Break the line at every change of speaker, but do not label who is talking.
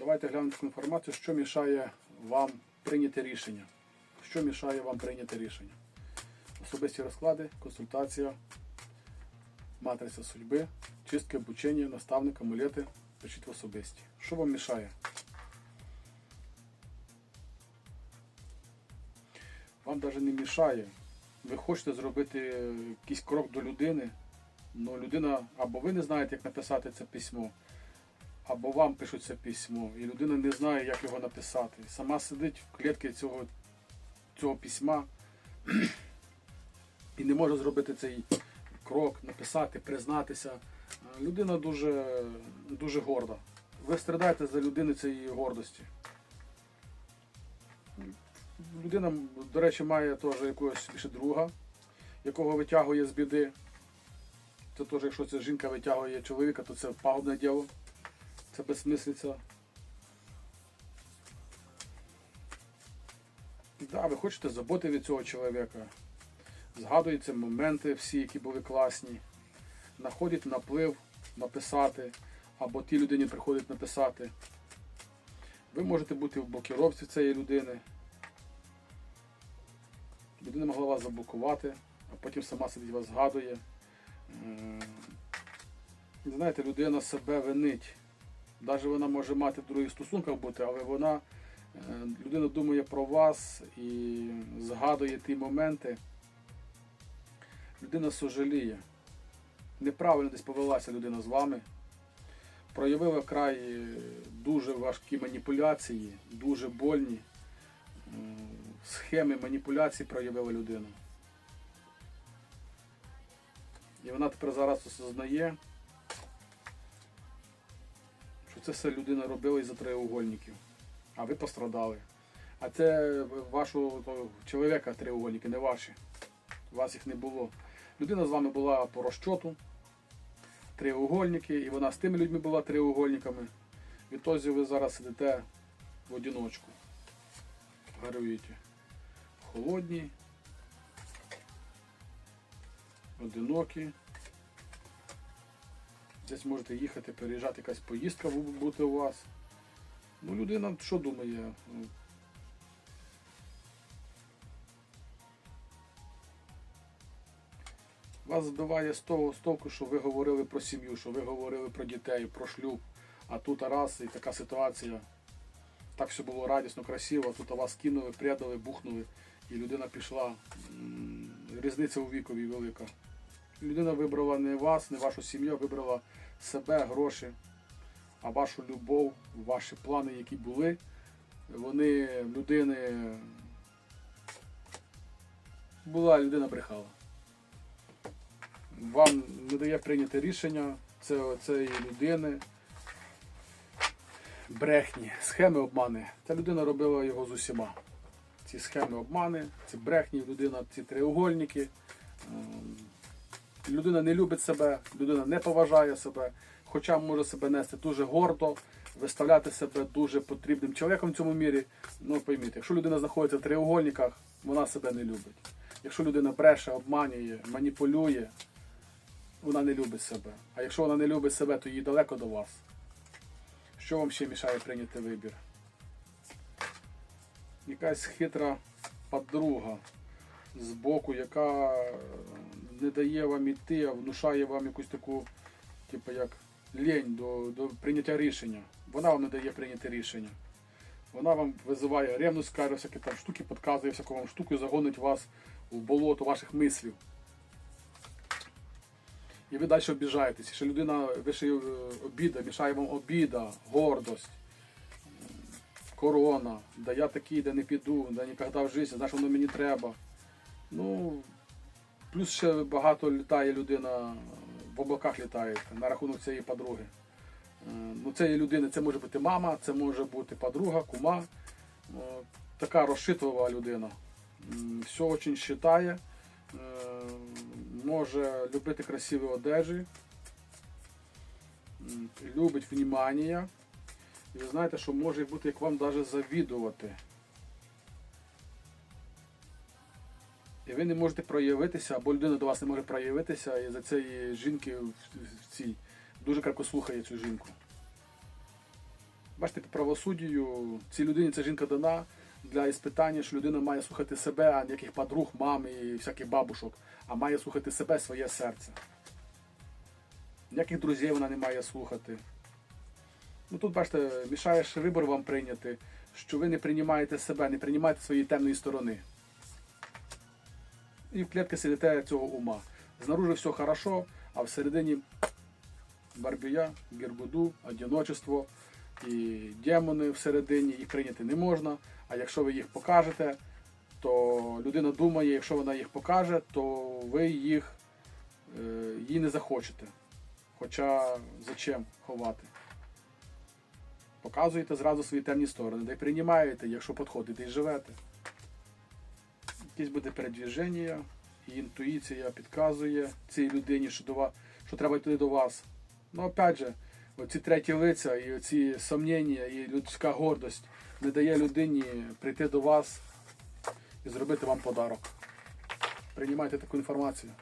Давайте глянемо інформацію, що мішає вам прийняти рішення. Що мішає вам прийняти рішення? Особисті розклади, консультація, матриця судьби, чистки обучення, наставник, амулети, пишіть в особисті. Що вам мішає? Вам навіть не мішає. Ви хочете зробити якийсь крок до людини, але людина або ви не знаєте, як написати це письмо, або вам пишуть це письмо, і людина не знає, як його написати. Сама сидить в клітці цього, цього письма і не може зробити цей крок, написати, признатися. Людина дуже, дуже горда. Ви страдаєте за людини цієї гордості. Людина, до речі, має теж якогось більше друга, якого витягує з біди. Це теж, якщо ця жінка витягує чоловіка, то це пагубне діло. Це безсмислиця. Да, ви хочете заботи від цього чоловіка. Згадуєте моменти всі, які були класні. Знаходите наплив написати, або тій людині приходить написати. Ви можете бути в блокіровці цієї людини. Людина могла вас заблокувати, а потім сама сидить вас згадує. Знаєте, людина себе винить. Навіть вона може мати в других стосунках бути, але вона, е, людина думає про вас і згадує ті моменти. Людина сожаліє. Неправильно десь повелася людина з вами. Проявила вкрай е, дуже важкі маніпуляції, дуже больні. Схеми маніпуляцій проявила людина. І вона тепер зараз осознає, це все людина робила із-за треугольників, а ви пострадали. А це вашого чоловіка треугольники, не ваші. У вас їх не було. Людина з вами була по розчоту, треугольники, і вона з тими людьми була треугольниками. Відтоді ви зараз сидите в одиночку. Гаруєте. Холодні, одинокі. Десь можете їхати, переїжджати, якась поїздка бу- бути у вас. Ну, людина що думає? Ну, Вас збиває з того з що ви говорили про сім'ю, що ви говорили про дітей, про шлюб. А тут раз і така ситуація. Так все було радісно, красиво, тут вас кинули, предали, бухнули, і людина пішла. Різниця у вікові велика. Людина вибрала не вас, не вашу сім'ю, вибрала себе, гроші, а вашу любов, ваші плани, які були, вони людини була людина брехала. Вам не дає прийняти рішення цієї людини. Брехні, схеми обмани. Ця людина робила його з усіма. Ці схеми обмани, ці брехні, людина, ці треугольники. Людина не любить себе, людина не поважає себе, хоча може себе нести дуже гордо, виставляти себе дуже потрібним чоловіком в цьому мірі. Ну пойміть, якщо людина знаходиться в треугольниках, вона себе не любить. Якщо людина бреше, обманює, маніпулює, вона не любить себе. А якщо вона не любить себе, то їй далеко до вас. Що вам ще мішає прийняти вибір? Якась хитра подруга з боку, яка не дає вам іти, а внушає вам якусь таку, типу як лень до, до прийняття рішення. Вона вам не дає прийняти рішення. Вона вам визиває ревність, каже, всякі там штуки, підказує всяку вам штуку і загонить вас в болото ваших мислів. І ви далі обіжаєтесь. Ще людина, ви ще е, обіда, мішає вам обіда, гордость, корона, да я такий, да не піду, да ніколи в житті, знаєш, воно мені треба. Ну, плюс ще багато літає людина, в облаках літає на рахунок цієї подруги. Е, Ну, цієї людини це може бути мама, це може бути подруга, кума. Е, Така розшитлива людина. Все дуже вважає. Може любити красиві одежі, любить внімання. І ви знаєте, що може бути як вам навіть завідувати. І ви не можете проявитися, або людина до вас не може проявитися, і за цієї жінки в, цій дуже крепко слухає цю жінку. Бачите, по правосуддю цій людині ця жінка дана для іспитання, що людина має слухати себе, а ніяких подруг, мам і всяких бабушок, а має слухати себе, своє серце. Ніяких друзів вона не має слухати. Ну тут, бачите, мішає вибор вам прийняти, що ви не приймаєте себе, не приймаєте своєї темної сторони. І в клітці сидите цього ума. Знаружи все хорошо, а всередині барбія, гіргуду, одиночество і демони всередині, їх прийняти не можна. А якщо ви їх покажете, то людина думає, якщо вона їх покаже, то ви їх е, її не захочете. Хоча зачем ховати? Показуєте зразу свої темні сторони, де приймаєте, якщо підходите і живете. Якесь буде передвіження, і інтуїція підказує цій людині, що, до вас, що треба йти до вас. Ну, опять же, оці треті лиця і оці сомнення, і людська гордость не дає людині прийти до вас і зробити вам подарок. Приймайте таку інформацію.